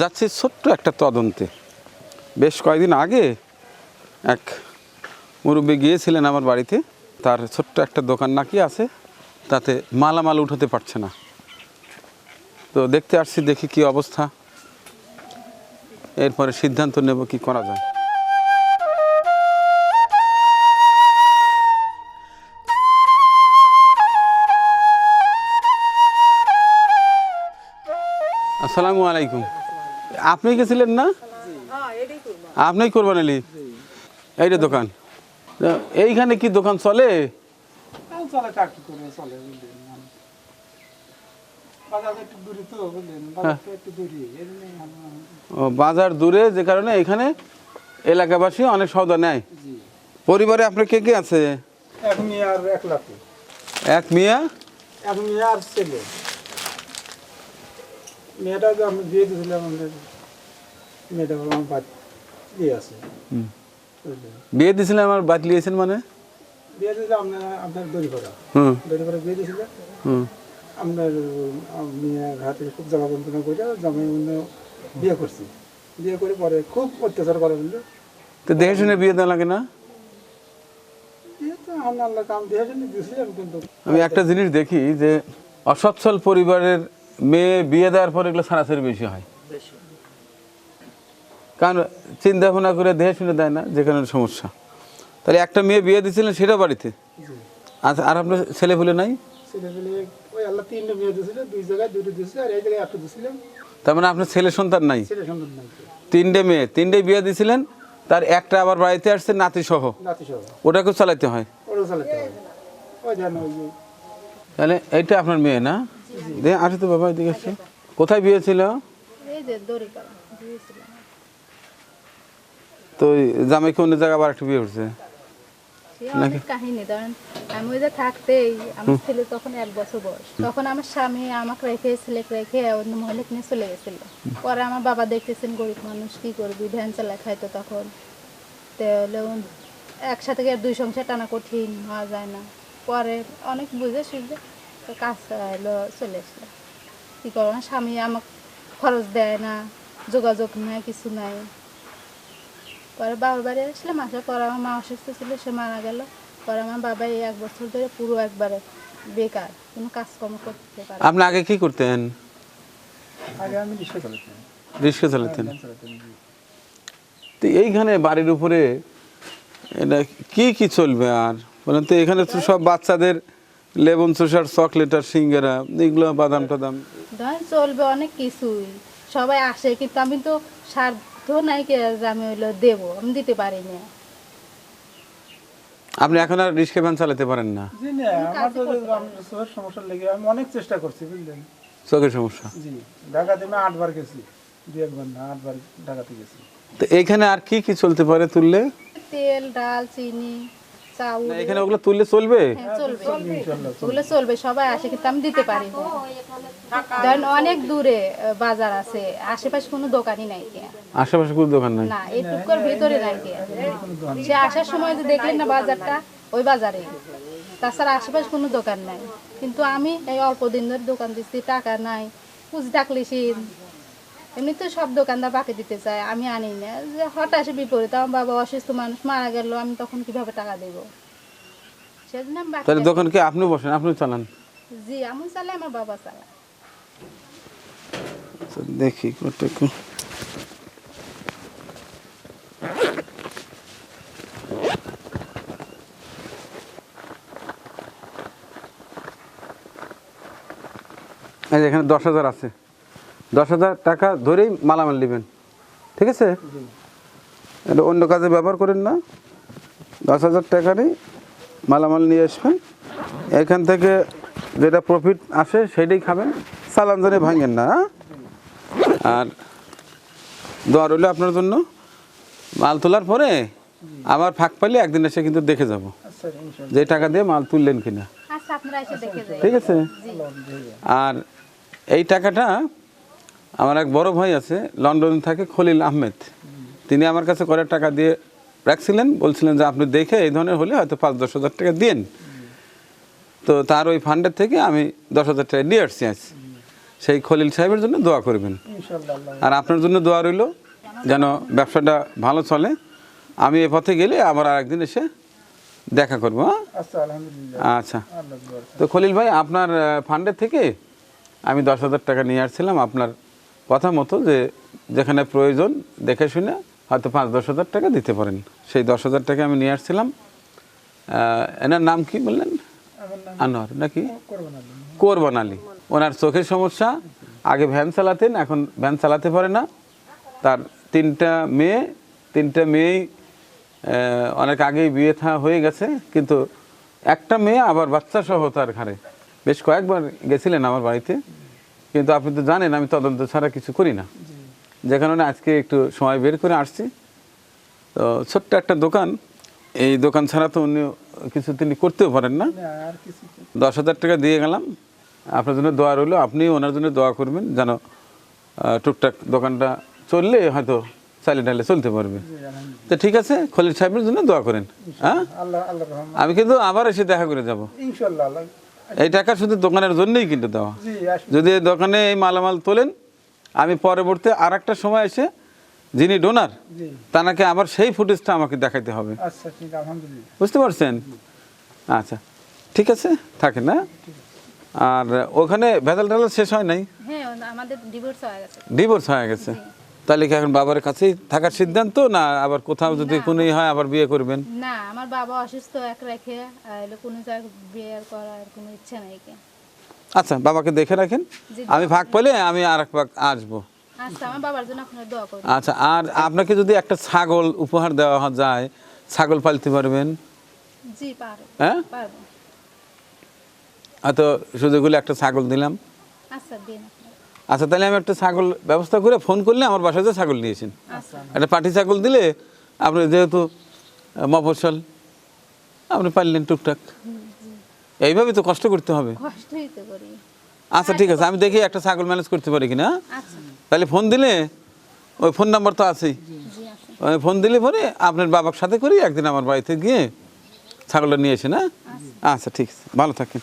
যাচ্ছি ছোট্ট একটা তদন্তে। বেশ কয়েকদিন আগে এক মুরব্বী গিয়েছিলেন আমার বাড়িতে, তার ছোট্ট একটা দোকান নাকি আছে, তাতে মালামাল উঠাতে পারছে না। তো দেখতে আসছি, দেখি কি অবস্থা। এরপরে সিদ্ধান্ত নেব কি করা যায়। আসসালামু আলাইকুম। আপনি গেছিলেন না? আপনি করবেন আলী এইটা দোকান। এইখানে কি দোকান চলে? চলে বুঝলেন মানে। দূরে বাজার দূরে যে কারণে এখানে এলাকাবাসী অনেক সৌদা নেয়। পরিবারে আপনার কে কে আছে? এক মেয়ে আর এক লাখে এক মিয়া? এক মেয়ে আর ছেলে। মেয়েটা আমি বিয়ে দিয়েছিলাম আমাদের মেয়েটা আমার বাদ দিয়ে আছে। বিয়ে দিয়েছিলেন আমার বাতলিয়েছেন মানে? বিয়ে দিয়েছিলাম আপনার আপনার দড়ি করা হুম। দড়ি করা বিয়ে দিয়েছিলাম হুম। আপনার মেয়ে হাতে খুব জামা বন্ধনা করে জামাই অন্য বিয়ে করছি। বিয়ে করে পরে খুব অত্যাচার করে বলল তো দেখে শুনে বিয়ে দেওয়া লাগে না? আমি একটা জিনিস দেখি যে অসচ্ছল পরিবারের মেয়ে বিয়ে দেওয়ার পর এগুলো সারাসারি বেশি হয়। কারণ চিন্তা ভাবনা করে দেখে শুনে দেয় না যেখানে সমস্যা। তাহলে একটা মেয়ে বিয়ে দিয়েছিলেন সেটা বাড়িতে? জি। আর আর আপনার ছেলে ফুলে নাই? তার মানে আপনার ছেলে সন্তান নাই? তিনটে মেয়ে তিনটে বিয়ে দিয়েছিলেন তার একটা আবার বাড়িতে আসছে নাতি সহ ওটাকেও চালাতে হয়? তাহলে এইটা আপনার মেয়ে না? দে আসে তো বাবা এদিকে কোথায় বিয়ে ছিল? তো ওই জামাইকে অন্য জায়গায় আবার একটা বিয়ে করছে সে অনেক কাহিনী ধরেন আমি ওই যে থাকতেই আমার ছেলে তখন এক বছর বয়স। তখন আমার স্বামী আমাকে রেখে ছেলেকে রেখে অন্য মহিলাকে নিয়ে চলে গেছিল। পরে আমার বাবা দেখতেছেন গরিব মানুষ কি করবি? ভ্যান চালা খাইতো তখন। একসাথে দুই সংসার টানা কঠিন হওয়া যায় না। পরে অনেক বুঝে সুঝে তো কাজ এলো চলে এসলো কী করো না স্বামী আমাকে খরচ দেয় না যোগাযোগ নাই কিছু নাই। পরে বাবার বাড়ি আসলাম আসার পর আমার মা অসুস্থ ছিল সে মারা গেল। পরে আমার বাবা এই এক বছর ধরে পুরো একবারে বেকার কোনো কাজকর্ম করতে পারে। আপনি আগে কি করতেন? আগে আমি রিক্সা চালাতাম। রিক্সা চালাতেন। তো এইখানে বাড়ির উপরে এটা কি কি চলবে আর? বলেন তো এখানে তো সব বাচ্চাদের লেবন চুষার চকলেট আর সিঙ্গারা এগুলো বাদাম টাদাম। ধরেন চলবে অনেক কিছুই সবাই আসে কিন্তু আমি তো সাধ্য নাই কে আমি হইল দেবো আমি দিতে পারি না। আপনি এখন আর রিক্সা ভ্যান চালাতে পারেন না? জি না আমার তো যে চোখের সমস্যা লেগে আমি অনেক চেষ্টা করছি বুঝলেন? চোখের সমস্যা? জি ঢাকাতে আমি আটবার গেছি দুই একবার না আটবার ঢাকাতে গেছি। তো এইখানে আর কি কি চলতে পারে তুললে? তেল ডাল চিনি। চাউল এখানে ওগুলো তুললে চলবে? হ্যাঁ, চলবে। ওগুলো চলবে সবাই আসে কিন্তু আমি দিতে পারি ধরেন অনেক দূরে বাজার আছে আশেপাশে কোনো দোকানই নাই কে। আশেপাশে কোনো দোকান নাই? না এইটুকুর ভিতরে নাই কে। সে আসার সময় যে দেখলেন না বাজারটা ওই বাজারে। তাছাড়া আশেপাশে কোনো দোকান নাই। কিন্তু আমি এই অল্প দিন ধরে দোকান দিচ্ছি টাকা নাই। পুঁজি থাকলে সে এমনি তো সব দোকানদার বাকি দিতে চায় আমি আনি না। যে হঠাৎ বিপরীত আমার বাবা অসুস্থ মানুষ মারা গেল আমি তখন কীভাবে টাকা দেবো? সেজন্য তাহলে দোকান কি আপনি বসেন? আপনি চালান। জি আমি চালাই আমার বাবা চালায়। আচ্ছা, দেখি কতটুকু এখানে দশ হাজার আছে। দশ হাজার টাকা ধরেই মালামাল নেবেন। ঠিক আছে? এটা অন্য কাজে ব্যবহার করেন না। দশ হাজার টাকা নিয়ে মালামাল নিয়ে আসবেন। এখান থেকে যেটা প্রফিট আসে সেটাই খাবেন। সালাম জানে ভাঙেন না। হ্যাঁ? আর দোয়া রইল আপনার জন্য। মাল তোলার পরে আবার ফাঁক পাইলে একদিন এসে কিন্তু দেখে যাব। যে টাকা দিয়ে মাল তুললেন কিনা। আচ্ছা ঠিক আছে? আর এই টাকাটা আমার এক বড় ভাই আছে লন্ডনে থাকে খলিল আহমেদ। তিনি আমার কাছে করে টাকা দিয়ে রাখছিলেন বলছিলেন যে আপনি দেখে এই ধরনের হলে হয়তো পাঁচ দশ হাজার টাকা দিন তো তার ওই ফান্ডের থেকে আমি দশ হাজার টাকা নিয়ে আসছি আজ। সেই খলিল সাহেবের জন্য দোয়া করবেন। আর আপনার জন্য দোয়া রইল যেন ব্যবসাটা ভালো চলে। আমি এ পথে গেলে আবার আরেকদিন এসে দেখা করব হ্যাঁ? আচ্ছা আচ্ছা। তো খলিল ভাই আপনার ফান্ডের থেকে আমি দশ হাজার টাকা নিয়ে আসছিলাম আপনার কথা মতো যে যেখানে প্রয়োজন দেখে শুনে হয়তো পাঁচ দশ হাজার টাকা দিতে পারেন। সেই দশ হাজার টাকা আমি নিয়ে আসছিলাম। এনার নাম কি বললেন? আনোয়ার নাকি? কোরবান আলী। ওনার চোখের সমস্যা। আগে ভ্যান চালাতেন এখন ভ্যান চালাতে পারে না। তার তিনটা মেয়ে তিনটা মেয়েই অনেক আগেই বিয়ে থা হয়ে গেছে। কিন্তু একটা মেয়ে আবার বাচ্চা সহ তার ঘরে বেশ কয়েকবার গেছিলেন আমার বাড়িতে। কিন্তু আপনি তো জানেন আমি তদন্ত ছাড়া কিছু করি না। যে কারণে আজকে একটু সময় বের করে আসছি। তো ছোট্ট একটা দোকান। এই দোকান ছাড়া তো অন্য কিছু তিনি করতেও পারেন না। দশ হাজার টাকা দিয়ে গেলাম। আপনার জন্য দোয়া রইল। আপনি ওনার জন্য দোয়া করবেন যেন টুকটাক দোকানটা চললে হয়তো চালে ডালে চলতে পারবে। তো ঠিক আছে খলিল সাহেবের জন্য দোয়া করেন হ্যাঁ? আমি কিন্তু আবার এসে দেখা করে যাব। ইনশাল্লাহ এই টাকা শুধু দোকানের জন্যই কিন্তু দেওয়া। যদি এই দোকানে এই মালামাল তোলেন আমি পরবর্তী আর একটা সময় এসে যিনি ডোনার জি। তাকে আবার সেই ফুটেজটা আমাকে দেখাইতে হবে। আচ্ছা ঠিক আলহামদুলিল্লাহ। বুঝতে পারছেন? আচ্ছা ঠিক আছে থাকেন না আর ওখানে ভেজাল টেজাল শেষ হয় নাই? হ্যাঁ আমাদের ডিভোর্স হয়ে গেছে। ডিভোর্স হয়ে গেছে। তাহলে কি এখন বাবার কাছেই থাকার সিদ্ধান্ত না আবার কোথাও যদি কোনো হয় আবার বিয়ে করবেন? না আমার বাবা অসুস্থ এক রেখে কোনো জায়গায় বিয়ে করার কোনো ইচ্ছা নেই কে। আচ্ছা বাবাকে দেখে রাখেন। আমি ভাগ পেলে আমি আর এক ভাগ আসব। আচ্ছা আমার বাবার জন্য আপনার দোয়া করবেন আচ্ছা আর আপনাকে যদি একটা ছাগল উপহার দেওয়া যায় ছাগল পালতে পারবেন? জি পারব। হ্যাঁ? পারব। হয়তো সুযোগ হলে একটা ছাগল দিলাম। আচ্ছা দিন। আচ্ছা তাহলে আমি একটা ছাগল ব্যবস্থা করে ফোন করলে আমার বাসায় যে ছাগল নিয়েছেন। আচ্ছা। একটা পাটি ছাগল দিলে আপনি যেহেতু মফসল আপনি পারলেন টুকটাক। এইভাবে তো কষ্ট করতে হবে। আচ্ছা ঠিক আছে আমি দেখি একটা ছাগল ম্যানেজ করতে পারি কিনা। আচ্ছা। তাহলে ফোন দিলে ওই ফোন নাম্বার তো আছেই। ওই ফোন দিলে পরে আপনার বাবার সাথে করি একদিন আমার বাড়িতে গিয়ে ছাগলটা নিয়ে এসে না? আচ্ছা ঠিক আছে ভালো থাকেন।